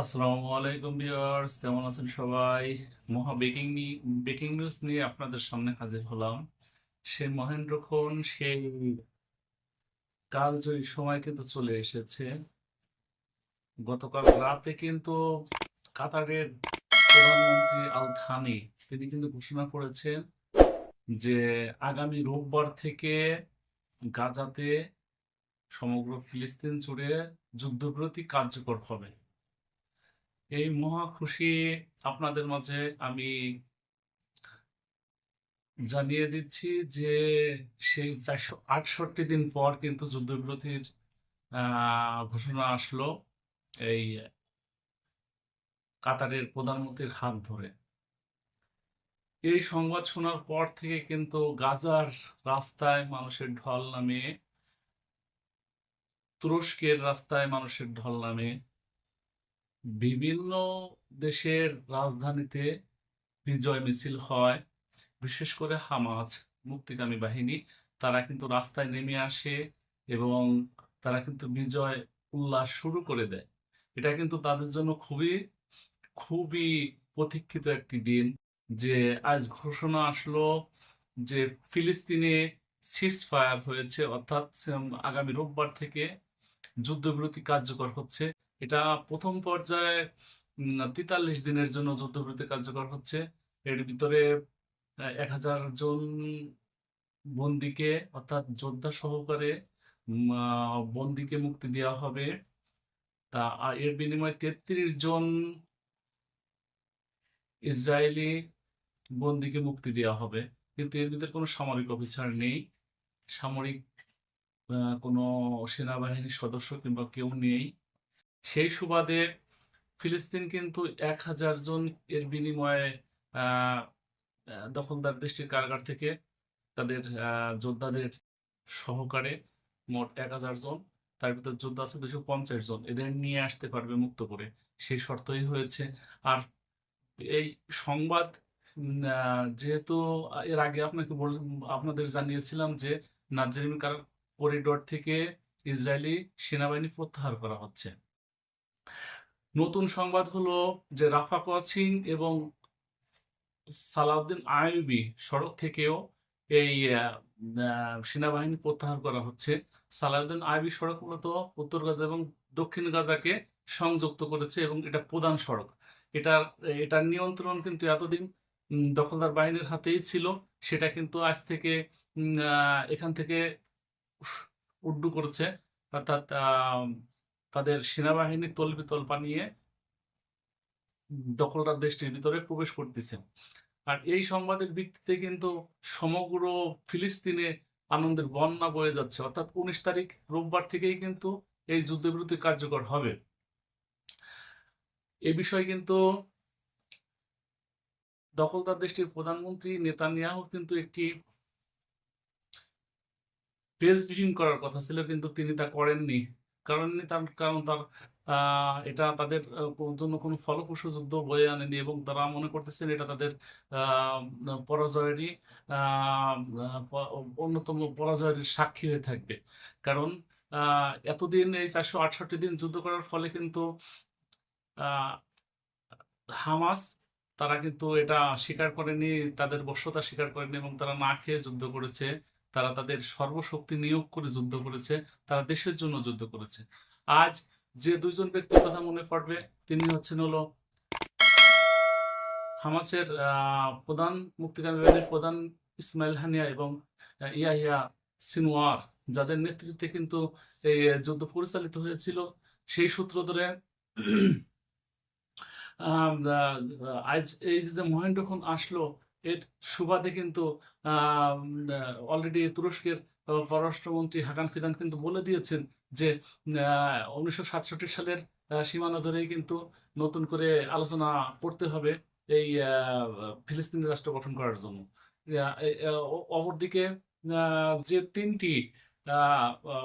আসসালামু আলাইকুম কেমন আছেন সবাই? মহা ব্রেকিং বেকিং নিউজ নিয়ে আপনাদের সামনে হাজির হলাম। সে মহেন্দ্রক্ষণ সেই কালজয়ী সময় কিন্তু চলে এসেছে। গতকাল রাতে কিন্তু কাতারের প্রধানমন্ত্রী আল থানি, তিনি কিন্তু ঘোষণা করেছেন যে আগামী রোববার থেকে গাজাতে সমগ্র ফিলিস্তিন জুড়ে যুদ্ধবিরতি কার্যকর হবে। এই মহা খুশি আপনাদের মাঝে আমি জানিয়ে দিচ্ছি যে সেই চারশো আটষট্টি দিন পর কিন্তু যুদ্ধবিরতির ঘোষণা আসলো এই কাতারের প্রধানমন্ত্রীর হাত ধরে। এই সংবাদ শোনার পর থেকে কিন্তু গাজার রাস্তায় মানুষের ঢল নামে তুরস্কের রাস্তায় মানুষের ঢল নামে বিভিন্ন দেশের রাজধানীতে বিজয় মিছিল হয়। বিশেষ করে হামাজ, মুক্তিকামী বাহিনী, তারা কিন্তু রাস্তায় নেমে আসে এবং তারা কিন্তু বিজয় উল্লাস শুরু করে দেয়। এটা কিন্তু তাদের জন্য খুবই খুবই প্রতীক্ষিত একটি দিন যে আজ ঘোষণা আসলো যে ফিলিস্তিনে সিজ ফায়ার হয়েছে। অর্থাৎ আগামী রোববার থেকে যুদ্ধবিরতি কার্যকর হচ্ছে। এটা প্রথম পর্যায়ে তেতাল্লিশ দিনের জন্য যুদ্ধবিরতি কার্যকর হচ্ছে। এর ভিতরে এক হাজার জন বন্দিকে, অর্থাৎ যোদ্ধা সহকারে বন্দিকে মুক্তি দেওয়া হবে। তা এর বিনিময়ে তেত্রিশ জন ইসরায়েলি বন্দিকে মুক্তি দেওয়া হবে। কিন্তু এর ভিতরে কোনো সামরিক অফিসার নেই। সামরিক কোনো সেনাবাহিনীর সদস্য কিংবা কেউ নেই। সেই সুবাদে ফিলিস্তিন কিন্তু এক হাজার জন এর বিনিময়ে দখলদার দেশটির কারাগার থেকে তাদের যোদ্ধাদের সহকারে মোট এক হাজার জন, তার ভিতর যোদ্ধা আছে দুশো পঞ্চাশ জন। এদের নিয়ে আসতে পারবে মুক্ত করে। সেই শর্তই হয়েছে। আর এই সংবাদ যেহেতু এর আগে আপনাকে বল- আপনাদের জানিয়েছিলাম যে নাজরিন করিডোর থেকে ইসরায়েলি সেনাবাহিনী প্রত্যাহার করা হচ্ছে। নতুন সংবাদ হলো যে রাফা ক্রসিং এবং সালাউদ্দিন আইয়ুবি সড়ক থেকেও এই সেনাবাহিনী প্রত্যাহার করা হচ্ছে। সালাউদ্দিন আইয়ুবি সড়ক মূলত উত্তর গাজা এবং দক্ষিণ গাজাকে সংযুক্ত করেছে এবং এটা প্রধান সড়ক। এটার এটার নিয়ন্ত্রণ কিন্তু এতদিন দখলদার বাহিনীর হাতেই ছিল। সেটা কিন্তু আজ থেকে এখান থেকে উড্ডু করেছে। অর্থাৎ তাদের সেনাবাহিনী তলবিতল পানিয়ে দখলদার দেশটির ভিতরে প্রবেশ করতেছে। আর এই সংবাদের ভিত্তিতে কিন্তু সমগ্র ফিলিস্তিনে আনন্দের বন্যা বয়ে যাচ্ছে। অর্থাৎ উনিশ তারিখ রোববার থেকেই কিন্তু এই যুদ্ধবিরতি কার্যকর হবে। এ বিষয়ে কিন্তু দখলদার দেশটির প্রধানমন্ত্রী নেতানিয়াহু কিন্তু একটি প্রেস ব্রিফিং করার কথা ছিল, কিন্তু তিনি তা করেননি। করেননি তার, কারণ তার এটা তাদের জন্য কোনো ফলপ্রসূ যুদ্ধ বয়ে আনেনি এবং তারা মনে করতেছেন এটা তাদের পরাজয়েরই অন্যতম পরাজয়ের সাক্ষী হয়ে থাকবে। কারণ এতদিন এই চারশো আটষট্টি দিন যুদ্ধ করার ফলে কিন্তু হামাস, তারা কিন্তু এটা স্বীকার করেনি, তাদের বশ্যতা স্বীকার করেনি এবং তারা না খেয়ে যুদ্ধ করেছে। তারা তাদের সর্বশক্তি নিয়োগ করে যুদ্ধ করেছে, তারা দেশের জন্য যুদ্ধ করেছে। আজ যে দুইজন ব্যক্তির কথা মনে পড়বে, তিনি হচ্ছেন হলো হামাসের প্রধান মুক্তিকামী প্রধান ইসমাইল হানিয়া এবং ইয়াহিয়া সিনওয়ার, যাদের নেতৃত্বে কিন্তু এই যুদ্ধ পরিচালিত হয়েছিল। সেই সূত্র ধরে আজ এই যে মহেন্দ্রক্ষণ আসলো এর সুবাদে কিন্তু অলরেডি তুরস্কের পররাষ্ট্রমন্ত্রী হাকান ফিদান কিন্তু বলে দিয়েছেন যে উনিশশো সাতষট্টি সালের সীমানা ধরেই কিন্তু নতুন করে আলোচনা করতে হবে এই ফিলিস্তিনি রাষ্ট্র গঠন করার জন্য। অপরদিকে যে তিনটি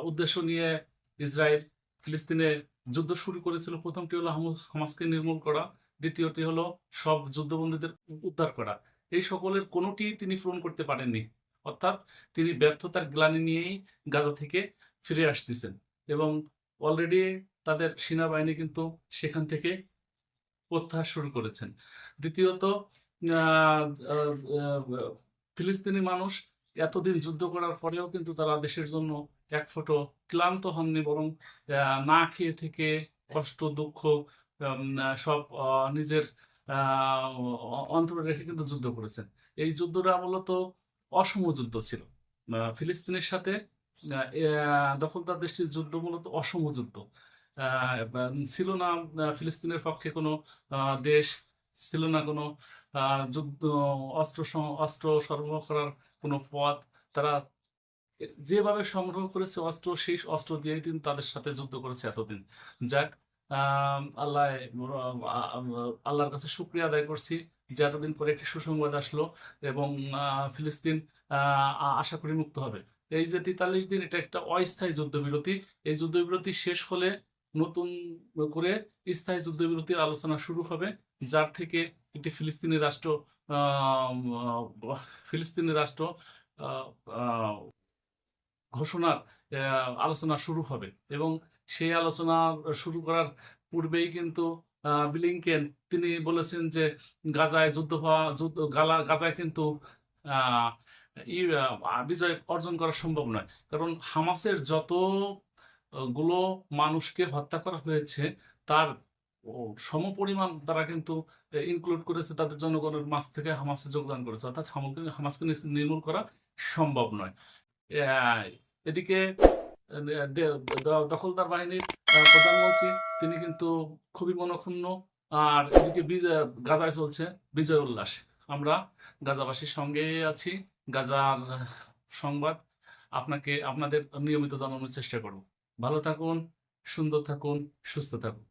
উদ্দেশ্য নিয়ে ইসরায়েল ফিলিস্তিনে যুদ্ধ শুরু করেছিল, প্রথমটি হলো হামু- হামাসকে নির্মূল করা, দ্বিতীয়টি হলো সব যুদ্ধবন্দীদের উদ্ধার করা। এই সকলের কোনোটি তিনি পূরণ করতে পারেননি। অর্থাৎ তিনি ব্যর্থতার গ্লানি নিয়েই গাজা থেকে ফিরে আসতেছেন এবং অলরেডি তাদের সেনাবাহিনী কিন্তু সেখান থেকে প্রত্যাহার শুরু করেছেন। দ্বিতীয়ত ফিলিস্তিনি মানুষ এতদিন যুদ্ধ করার পরেও কিন্তু তারা দেশের জন্য এক ফোঁটো ক্লান্ত হননি, বরং না খেয়ে থেকে কষ্ট, দুঃখ সব নিজের অন্তরে রেখে কিন্তু যুদ্ধ করেছেন। এই যুদ্ধটা মূলত অসম যুদ্ধ ছিল। ফিলিস্তিনের সাথে দখলদার দেশটির যুদ্ধ মূলত অসম যুদ্ধ। ছিল না ফিলিস্তিনের পক্ষে কোনো দেশ, ছিল না কোনো যুদ্ধ, অস্ত্র অস্ত্র সরবরাহ করার কোনো পথ। তারা যেভাবে সংগ্রহ করেছে অস্ত্র, সেই অস্ত্র দিয়েই কিন্তু তাদের সাথে যুদ্ধ করেছে এতদিন। যাক আল্লাহ, আল্লাহর কাছে শুক্রিয়া আদায় করছি যে এতদিন পরে একটি সুসংবাদ আসলো এবং ফিলিস্তিন আশা করি মুক্ত হবে। এই যে তেতাল্লিশ দিন, এটা একটা অস্থায়ী যুদ্ধবিরতি। এই যুদ্ধবিরতি শেষ হলে নতুন করে স্থায়ী যুদ্ধবিরতির আলোচনা শুরু হবে, যার থেকে একটি ফিলিস্তিনি রাষ্ট্র ফিলিস্তিনি রাষ্ট্র ঘোষণার আলোচনা শুরু হবে এবং সেই আলোচনা শুরু করার পূর্বেই কিন্তু ব্লিংকেন তিনি বলেছেন যে গাজায় যুদ্ধ হওয়া যুদ্ধ গালা গাজায় কিন্তু বিজয় অর্জন করা সম্ভব নয়। কারণ হামাসের যত আহ, গুলো মানুষকে হত্যা করা হয়েছে তার সমপরিমাণ তারা কিন্তু ইনক্লুড করেছে তাদের জনগণের মাঝ থেকে হামাসে যোগদান করেছে। অর্থাৎ হামাসকে নির্মূল করা সম্ভব নয়। এদিকে দখলদার বাহিনীর প্রধানমন্ত্রী, তিনি কিন্তু খুবই মনক্ষুণ্ণ। আর এদিকে গাজায় চলছে বিজয় উল্লাস। আমরা গাজাবাসীর সঙ্গে আছি, গাজার সংবাদ আপনাকে, আপনাদের নিয়মিত জানানোর চেষ্টা করব। ভালো থাকুন, সুন্দর থাকুন, সুস্থ থাকুন।